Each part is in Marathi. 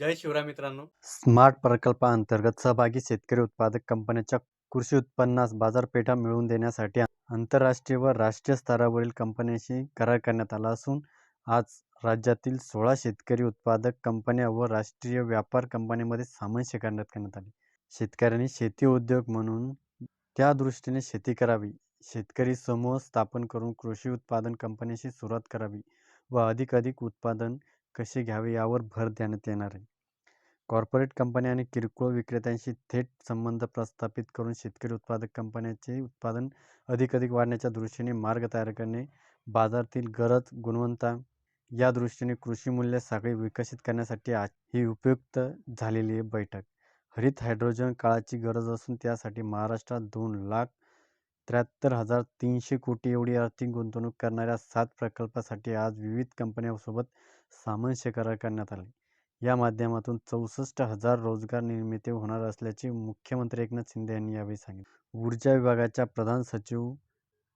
जय शिवराय मित्रांनो. स्मार्ट प्रकल्पाअंतर्गत सहभागी शेतकरी उत्पादक कंपन्यांच्या कृषी उत्पन्नास बाजारपेठा मिळवून देण्यासाठी आंतरराष्ट्रीय व राष्ट्रीय स्तरावरील कंपन्यांशी करार करण्यात आला असून आज राज्यातील सोळा शेतकरी उत्पादक कंपन्या व राष्ट्रीय व्यापार कंपन्यांमध्ये सामंजस्य करण्यात करण्यात आले. शेतकऱ्यांनी शेती उद्योग म्हणून त्या दृष्टीने शेती करावी. शेतकरी समूह स्थापन करून कृषी उत्पादन कंपन्यांशी सुरुवात करावी व अधिक अधिक उत्पादन कसे घ्यावे यावर भर देण्यात येणार आहे. कॉर्पोरेट कंपन्या आणि किरकोळ विक्रेत्यांशी थेट संबंध प्रस्थापित करून शेतकरी उत्पादक कंपन्यांचे उत्पादन अधिक अधिक वाढण्याच्या दृष्टीने मार्ग तयार करणे बाजारातील गरज गुणवत्ता या दृष्टीने कृषी मूल्य साखळी विकसित करण्यासाठी आज ही उपयुक्त झालेली आहे बैठक. हरित हायड्रोजन काळाची गरज असून त्यासाठी महाराष्ट्रात दोन लाख त्र्याहत्तर हजार तीनशे कोटी एवढी आर्थिक गुंतवणूक करणाऱ्या सात प्रकल्पासाठी आज विविध कंपन्यांसोबत सामंजस्य करार करण्यात आले. या माध्यमातून चौसष्ट हजार रोजगार निर्मिती होणार असल्याचे मुख्यमंत्री एकनाथ शिंदे यांनी यावेळी सांगितले. ऊर्जा विभागाच्या प्रधान सचिव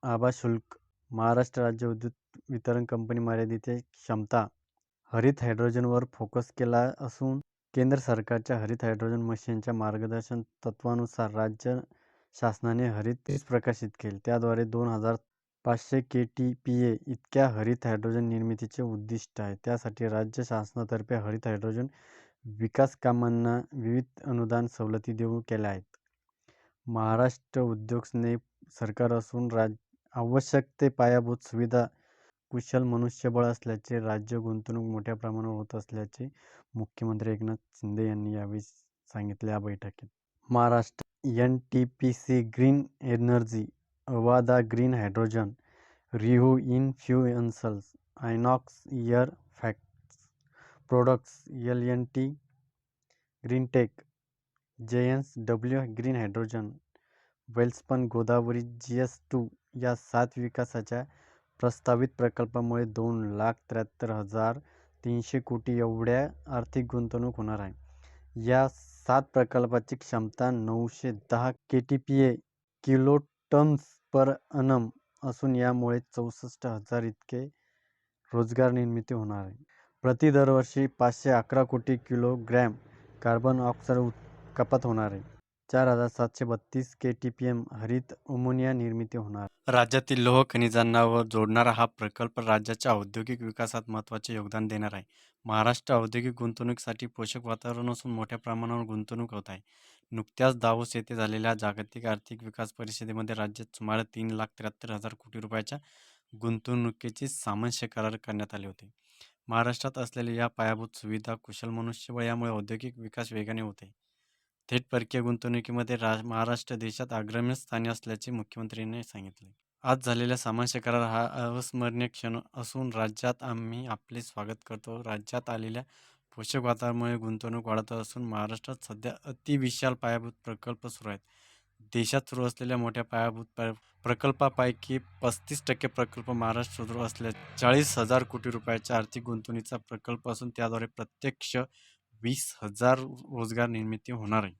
आबा शुल्क महाराष्ट्र राज्य विद्युत वितरण कंपनी मर्यादितची क्षमता हरित हायड्रोजनवर फोकस केला असून केंद्र सरकारच्या हरित हायड्रोजन मिशनच्या मार्गदर्शन तत्वानुसार राज्य शासनाने हरित प्रकाशित केले. त्याद्वारे दोन हजार पाचशे के टी पी ए इतक्या हरित हायड्रोजन निर्मितीचे उद्दिष्ट आहे. त्यासाठी राज्य शासनातर्फे हरित हायड्रोजन विकास कामांना विविध अनुदान सवलती देऊ केल्या आहेत. महाराष्ट्र उद्योग स्नेह सरकार असून राज आवश्यक ते पायाभूत सुविधा कुशल मनुष्यबळ असल्याचे राज्य गुंतवणूक मोठ्या प्रमाणावर होत असल्याचे मुख्यमंत्री एकनाथ शिंदे यांनी यावेळी सांगितले या बैठकीत. Maharashtra N T P C green energy Avaada green hydrogen रिहो इन फ्युएन्सल्स Inox air facts products L N T greentech J S W green hydrogen Welspun Godavari G S two या सात विकासाच्या प्रस्तावित प्रकल्पामुळे दोन लाख त्र्याहत्तर हजार तीनशे कोटी एवढ्या आर्थिक गुंतवणूक होणार आहे. या सात प्रकल्पाची क्षमता नऊशे दहा K T P A kilo tons per annum असून यामुळे चौसष्ट हजार इतके रोजगार निर्मिती होणार आहे. प्रति दरवर्षी पाचशे अकरा कोटी किलोग्रॅम कार्बन ऑक्साईड कपात होणार आहे. चार हजार सातशे बत्तीस के टी पी एम हरित अमोनिया निर्मिती होणार. राज्यातील लोह खनिजांना व जोडणारा हा प्रकल्प राज्याच्या औद्योगिक विकासात महत्त्वाचे योगदान देणार आहे. महाराष्ट्र औद्योगिक गुंतवणुकीसाठी पोषक वातावरण असून मोठ्या प्रमाणावर गुंतवणूक होत आहे. नुकत्याच दावोस येथे झालेल्या जागतिक आर्थिक विकास परिषदेमध्ये राज्यात सुमारे तीन लाख त्र्याहत्तर हजार कोटी रुपयाच्या गुंतवणुकीचे सामंजस्य करार करण्यात आले होते. महाराष्ट्रात असलेल्या या पायाभूत सुविधा कुशल मनुष्यबळ यामुळे औद्योगिक विकास वेगाने होते थेट परकीय गुंतवणुकीमध्ये रा महाराष्ट्र देशात अग्रमी स्थानी असल्याचे मुख्यमंत्र्यांनी सांगितले. आज झालेला सामान्य करार हा अविस्मरणीय क्षण असून राज्यात आम्ही आपले स्वागत करतो. राज्यात आलेल्या पोषक वातावरणामुळे गुंतवणूक वाढत असून महाराष्ट्रात सध्या अतिविशाल पायाभूत प्रकल्प सुरू आहेत. देशात सुरू असलेल्या मोठ्या पायाभूत प्रकल्पापैकी पस्तीस टक्के प्रकल्प महाराष्ट्र सुरू असल्या चाळीस हजार कोटी रुपयाच्या आर्थिक गुंतवणुकीचा प्रकल्प असून त्याद्वारे प्रत्यक्ष वीस हजार रोजगार निर्मिती होणार आहे.